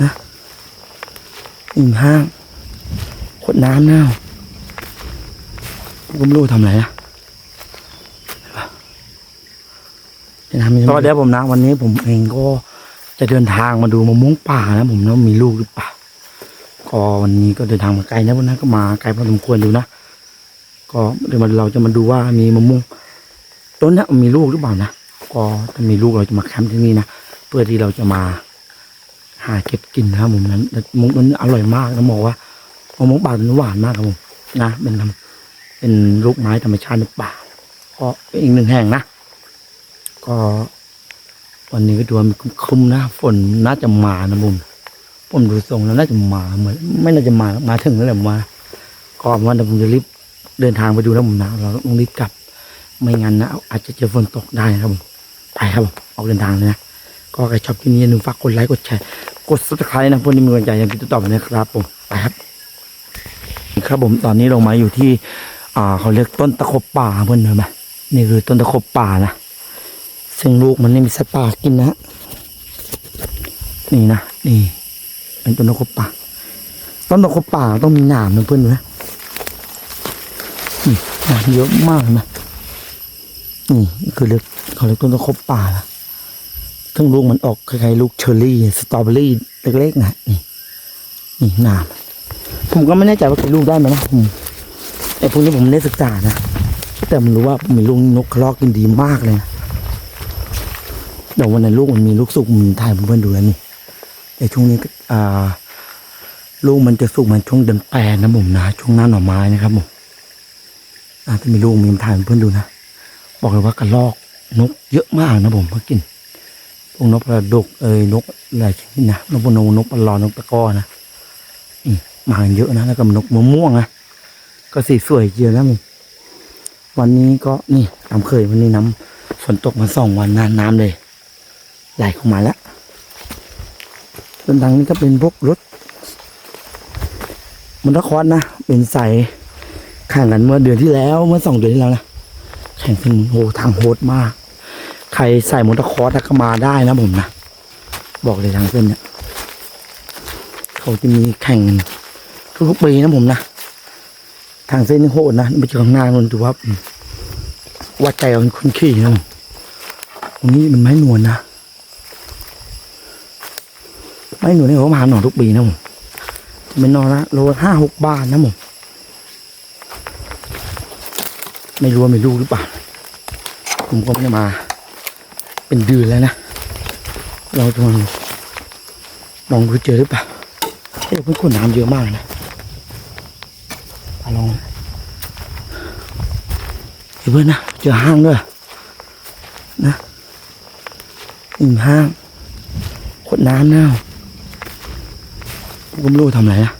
นะอิ่มห้างขวดน้ำเน่าผมก็ไม่รู้ทำอะไรนะเดี๋ยวน้ำมีก็เดี๋ยวผมนะวันนี้ผมเองก็จะเดินทางมาดูมะม่วงป่านะผมนะว่ามีลูกหรือเปล่าก็วันนี้ก็เดินทางมาไกลนะวันนั้นก็มาไกลพอสมควรดูนะก็เดี๋ยวเราจะมาดูว่ามีมะม่วงต้นเนี้มีลูกหรือเปล่านะก็ถ้ามีลูกเราจะมาแคมป์ที่นี่นะเพื่อที่เราจะมา หาเก็บกินนะครับผมนั้นมุกนั้นอร่อยมากนะบอกว่ามะม่วงป่ามันหวานมากครับผมนะเป็นทำเป็นลูกไม้ธรรมชาติในป่าก็เป็นอีกหนึ่งแห่งนะ ก็วันนี้ก็ดูว่ามันครึ้มนะฝนน่าจะมานะผมผมดูทรงแล้วน่าจะมาเหมือนไม่น่าจะมามาถึงแล้วแหละมาก็ว่าเดี๋ยวผมจะรีบเดินทางไปดูแล้วผมนะเราต้องรีบกลับ ไม่งั้นนะอาจจะเจอฝนตกได้นะครับผมไปครับผมออกเดินทางเลยนะก็ใครชอบคลิปนี้อย่าลืมฝากกดไลค์กดแชร์ กด subscribe นะเพื่อที่มีกำลังใจอย่างที่ต่อไปนะครับผมไปครับครับผมตอนนี้เรามาอยู่ที่ อ่าเขาเรียกต้นตะขบป่าเพื่อนเห็นไหมนี่คือต้นตะขบป่านะซึ่งลูกมันไม่มีสัตว์ป่ากินนะนี่นะนี่เป็นต้นตะขบป่าต้นตะขบป่าต้องมีหนามนะเพื่อนดูนะนี่หนามเยอะมากนะนี่คือเรียกเขาเรียกต้นตะขบป่านะ ซึ่งลูกมันออกคล้ายๆลูกเชอร์รี่ สตรอเบอรี่เล็กๆนะนี่นี่หนามผมก็ไม่แน่ใจว่ากินลูกได้ไหมนะไอ้พวกนี้ผมไม่ได้ศึกษานะแต่มันรู้ว่ามีลูกนกกรอกกินดีมากเลยนะเดี๋ยววันไหนลูกมันมีลูกสุกมันถ่ายเพื่อนๆดูแล้วนี่ไอ้ช่วงนี้อ่าลูกมันจะสุกมันช่วงเดือนแปดนะผมนะช่วงหน้าหน่อไม้นะครับผมอาถ้ามีลูกมีถ่ายเพื่อนๆดูนะบอกเลยว่ากระรอกนกเยอะมากนะผมเพื่อกิน พวกนกกระดกเอ้ยนกหลายชนิดนะนกพวกนกนกปลอนกตะกอนะนี่มาเยอะนะแล้วก็นกมะม่วงนะก็สีสวยเยอะนะมึงวันนี้ก็นี่ตามเคยวันนี้น้ำฝนตกมาสองวันนะน้ำเลย ไหลเข้ามาแล้วส่วนทางนี้ก็เป็นพวกรถมอเตอร์คอร์สนะ เป็นสายแข่งกันเมื่อเดือนที่แล้วเมื่อสองเดือนที่แล้วนะแข่งกันโหทางโหดมาก ใครใส่มอเตอร์คอร์สก็มาได้นะผมนะ บอกเลยทางเส้นเนี่ย เขาจะมีแข่งทุกๆปีนะผมนะ ทางเส้นนี่โหดนะไปเจอข้างหน้ามันถือว่าวัดใจเอาคนขี่นะผมตรงนี้มันไม้หนวลนะ ไม้หนวลนี่เขามาหาหน่อทุกปีนะผมเป็นหนอละโลห้าหกบาทนะผมไม่รู้ว่าไม่รู้หรือเปล่า ผมก็ไม่มา เป็นเดือนแล้วนะ เราจะลองลองดูเจอหรือเปล่าเฮ้ยเพื่อนขวดน้ำเยอะมากนะลองเฮ้ยเพื่อนนะเจอห้างด้วยนะอีกห้างขวดน้ำเน่าก็ไม่รู้ทำอะไรนะ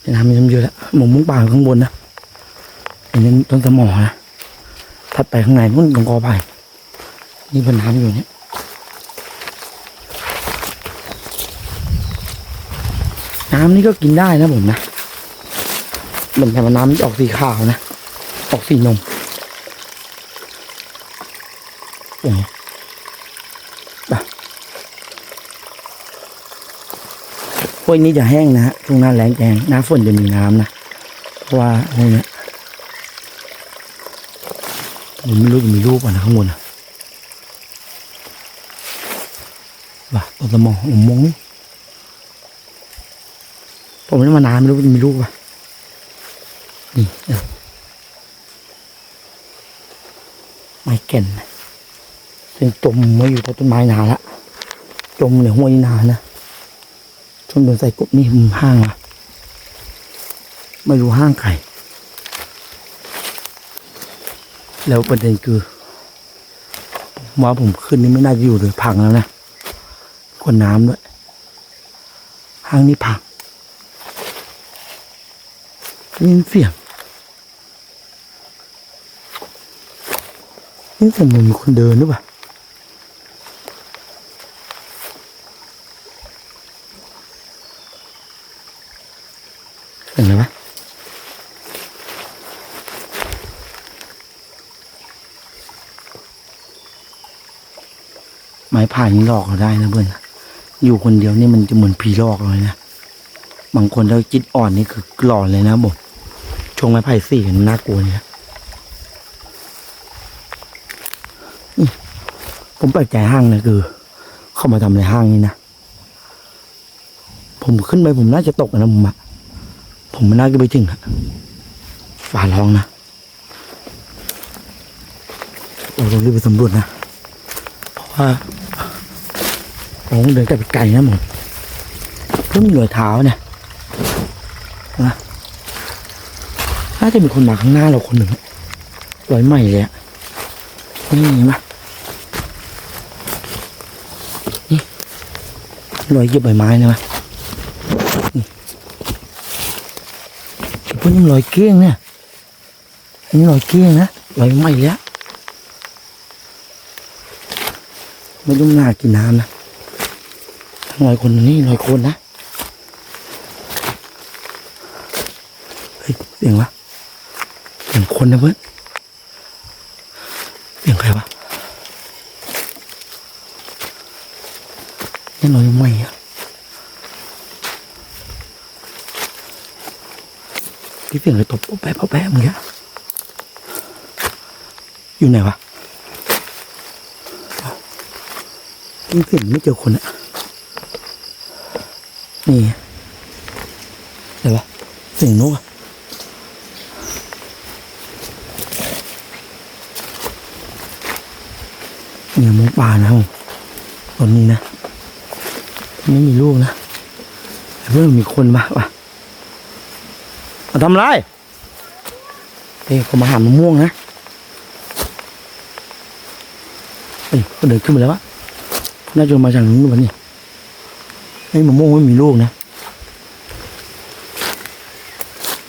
เห็นน้ำมีน้ำเยอะแล้วหมกมุ้งป่าอยู่ข้างบนนะอันนี้ต้นสมอนะ ถัดไปข้างในนู่นตรงกอไผ่นี่เป็นน้ำอยู่เนี่ยน้ำนี่ก็กินได้นะผมนะเหมือนแต่ว่าน้ำออกสีขาวนะ ออกสีนมอย่างนี้ไปพวกนี้จะแห้งนะฮะช่วงหน้าแล้งแจงหน้าฝนจะมีน้ำนะ เพราะว่าพวกเนี้ย ผมไม่รู้จะมีรูปอะนะข้างบนอะว่ะตัวสมองผมมองนี่ผมไม่ได้มานานไม่รู้จะมีรูปป่ะนี่ไม้แก่นซึ่งจมไว้อยู่ใต้ต้นไม้นานละจมในห้วยนี่นานนะจนโดนใส่กบนี่มันห้างอะไม่รู้ห้างใคร แล้วประเด็นคือมว่าผมขึ้นนี่ไม่น่าจะอยู่เลยพังแล้วนะกวนน้ำด้วยห้างนี้พังยินเสียงนี่เสียงเหมือนมีคนเดินหรือเปล่าเสียงอะไรวะไม้ ผ่านนี่หลอกเราได้นะเพื่อนอยู่คนเดียวนี่มันจะเหมือนผีหลอกเลยนะบางคนถ้าจิตอ่อนนี่คือหลอนเลยนะผมชงไม้ไผ่สี่มันน่ากลัวเนี่ยผมแปลกใจห้างนะคือ เข้ามาทำในห้างนี่นะผมขึ้นไปผมน่าจะตกนะผมอะผมไม่น่าจะไปถึงอะฝ่าร้องนะโอ้เราต้องรีบไปสำรวจนะเพราะว่า ผมเดินกลับไปไกลนะผมเพิ่งมีรอยเท้าเนี่ยนะน่าจะมีคนมาข้างหน้าเราคนหนึ่งอะรอยใหม่เลยอะนี่เห็นไหมนี่รอยเหยียบใบไม้นะวะนี่พวกนี้รอยเกี้ยงเนี่ยอันนี้รอยเกี้ยงนะรอยใหม่เลยอะไม่ต้องน่ากินน้ำนะ ทั้งร้อยคนนี่ร้อยคนนะเฮ้ยเสียงวะเสียงคนนะเพื่อนเสียงใครวะนี่ร้อยไม่อะที่เสียงอะไรตบป๊บแป๊บป๊บแป๊บเมื่อกี้อยู่ไหนวะยังเห็นไม่เจอคนอะ นี่อะไรวะเสียงนกอะเนี่ยมุงป่านะผมตอนนี้นะ ไม่มีลูกนะเพื่อนมีคนมาวะมาทำไรเฮ้ยเขามาหามะม่วงนะเฮ้ยเขาเดินขึ้นมาแล้ววะน่าจะมาจากนู้นวันนี้ ไอ้มะม่วงไม่มีลูกนะ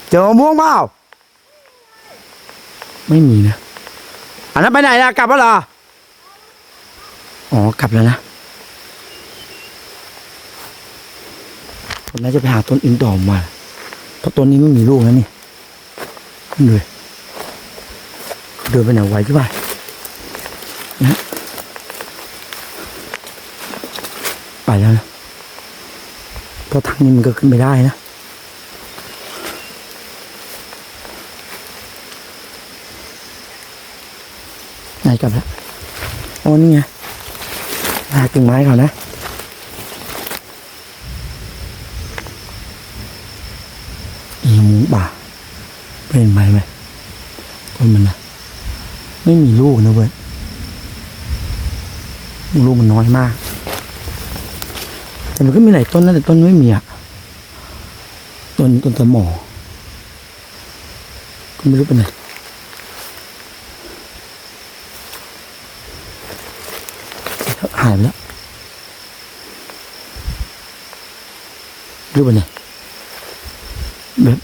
เจอมะม่วงเปล่าไม่มีนะ อันนั้นไปไหนล่ะ กลับแล้วเหรอ อ๋อ กลับแล้วนะผมน่าจะไปหาต้นอื่นต่อมา เพราะต้นนี้ไม่มีลูกนะนี่ดูดิเขาเดินไปไหนไวใช่ป่ะนะ ไปแล้วนะ เพราะทางนี้มันก็ขึ้นไม่ได้นะไหนกลับแล้วอ๋อนี่ไงหากิ่งไม้เขานะอีหมูป่าเป็นไหมไหมต้นมันนะไม่มีลูกนะเว้ยลูกมันน้อยมาก แต่มันก็มีหลายต้นนะแต่ต้นไม่มีอะต้นต้นสมอก็ไม่รู้เป็นไงหายไปแล้วรู้เป็นไงแบบ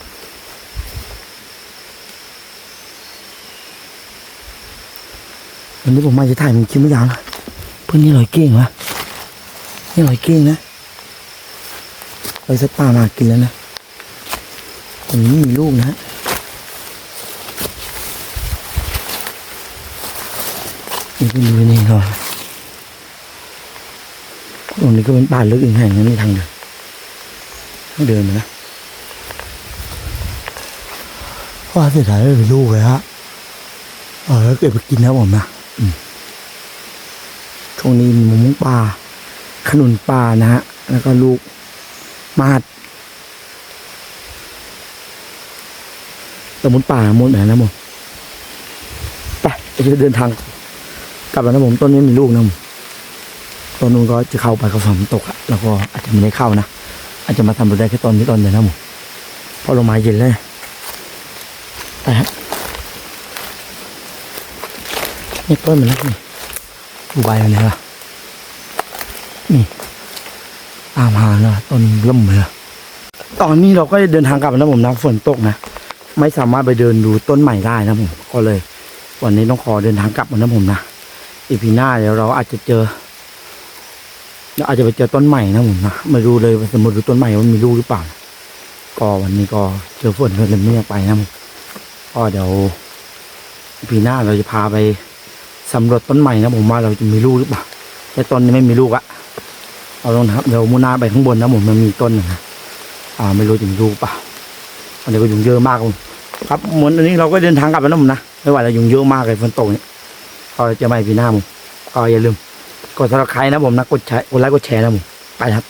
วันนี้ผมมาจะถ่ายมันคิดไม่ยาวนะเพื่อนนี่ลอยเก่งวะนี่ลอยเก้งนะ ลอยสัตว์ป่ามากินแล้วนะตรงนี้มีลูกนะฮะนี่ก็ดูนี่ก่อนตรงนี้ก็เป็นป่าลึกอีกแห่งนึงมีทางเดินต้องเดินมานะว่าเสียดายไม่เป็นลูกเลยฮะเออแล้วเก็บไปกินนะผมนะช่วงนี้มีมะม่วงป่าขนุนป่านะฮะ แล้วก็ลูก มาดตะมุนป่าหมดไหนนะผมไปจะเดินทางกลับแล้วนะผมต้นนี้มีลูกนะผมต้นนู้นก็จะเข้าไปกับฝนตกอะแล้วก็อาจจะไม่ได้เข้านะอาจจะมาทำได้แค่ต้นนี้ต้นเดียวนะผมเพราะลงไม้เย็นเลยไปฮะนี่ต้นมันแล้วนี่ดูใบมันเลยล่ะนี่ ตามหานะต้นล่มเลยตอนนี้เราก็เดินทางกลับนะผมนะฝนตกนะ ไม่สามารถไปเดินดูต้นใหม่ได้นะผมก็เลย วันนี้ต้องขอเดินทางกลับนะผมนะอีพีหน้าเดี๋ยวเราอาจจะเจอเราอาจจะไปเจอต้นใหม่นะผมนะไม่รู้เลยสมมติดูต้นใหม่มันมีลูกหรือเปล่าก็วันนี้ก็เจอฝนก็เลยไม่อยากไปนะผมก็เดี๋ยวอีพีหน้าเราจะพาไปสำรวจต้นใหม่นะผมว่าเราจะมีลูกหรือเปล่าแต่ต้นนี้ไม่มีลูกอะ เอาลงนะครับเดี๋ยวมูนาไปข้างบนนะผมมันมีต้นนะอ่าไม่รู้จะมีลูกเปล่ะอันนี้ก็ยุงเยอะมากผมครับเหมือนอันนี้เราก็เดินทางกลับแล้วนะผมนะไม่ไหวแล้วยุงเยอะมากเลยฝนตกเนี่ยก็จะไม่พีหน้าผมก็อย่าลืมกดซับสไครต์นะผมนะกดแชร์กดไลค์กดแชร์นะผมไปครับ